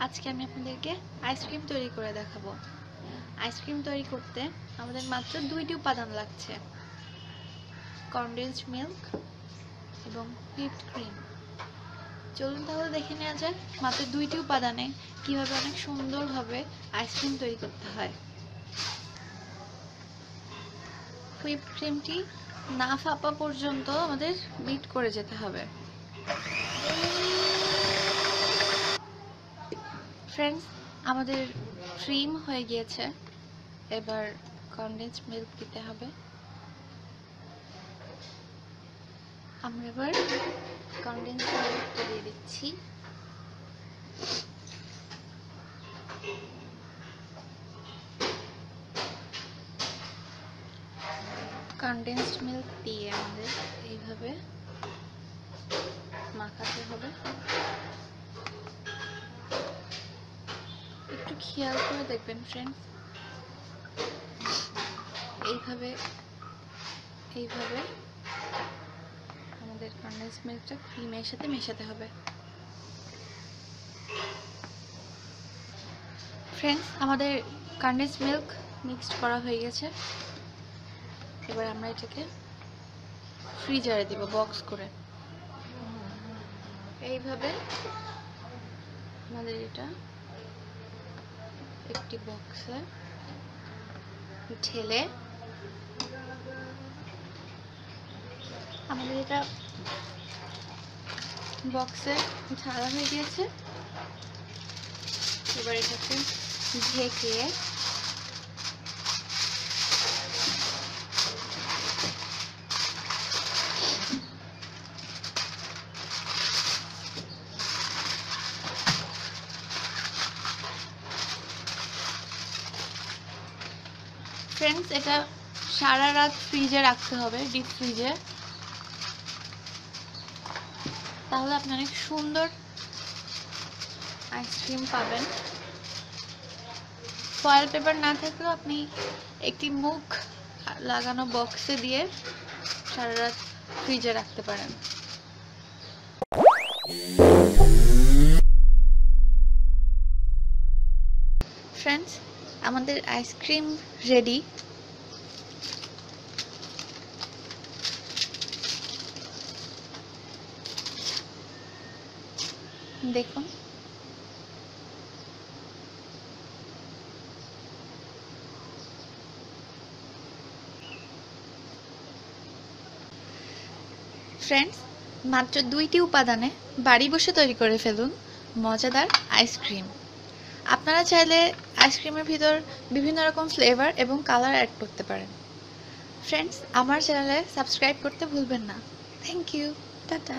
আজকে আমি আপনাদেরকে আইসক্রিম তৈরি করে দেখাবো। আইসক্রিম তৈরি করতে আমাদের মাত্র দুইটি উপাদান লাগছে। কনডেন্সড মিল্ক এবং হুইপড ক্রিম চলুন তাহলে দেখে নেওয়া যাক মাত্র দুইটি উপাদানে কীভাবে অনেক সুন্দরভাবে আইসক্রিম তৈরি করতে হয়। হুইপ ক্রিমটি না ফাঁপা পর্যন্ত আমাদের বিট করে যেতে হবে। ফ্রেন্ডস আমাদের ক্রিম হয়ে গিয়েছে। এবার কনডেন্স মিল্ক দিতে হবে। আমরা এবার কনডেন্স মিল্কটা দিয়ে দিচ্ছি। কনডেন্সড মিল্ক দিয়ে আমাদের এইভাবে মাখাতে হবে। খেয়াল করে দেখবেন ফ্রেন্ডস এইভাবে এইভাবে আমাদের কনডেন্স মিল্কটা ক্রিমের সাথে মেশাতে হবে। ফ্রেন্ডস আমাদের কনডেন্স মিল্ক মিক্সড করা হয়ে গেছে। এবার আমরা এটাকে ফ্রিজারে দিব বক্স করে। এইভাবে আমাদের এটা একটি বক্সে ঢেলে আমাদের এটা বক্সে ঝাড়া হয়ে গিয়েছে। এবার এটাকে ঢেকে ফ্রেন্ডস এটা সারা রাত ফ্রিজে রাখতে হবে ডিপ ফ্রিজে তাহলে আপনি অনেক সুন্দর আইসক্রিম পাবেন। ফয়েল পেপার না থাকলেও আপনি একটি মুখ লাগানো বক্সে দিয়ে সারা রাত ফ্রিজে রাখতে পারেন। আমাদের আইসক্রিম রেডি দেখুন। ফ্রেন্ডস মাত্র দুইটি উপাদানে বাড়ি বসে তৈরি করে ফেলুন মজাদার আইসক্রিম আপনারা চাইলে আইসক্রিমের ভিতর বিভিন্ন রকম ফ্লেভার এবং কালার অ্যাড করতে পারেন। ফ্রেন্ডস আমার চ্যানেলে সাবস্ক্রাইব করতে ভুলবেন না। Thank you tata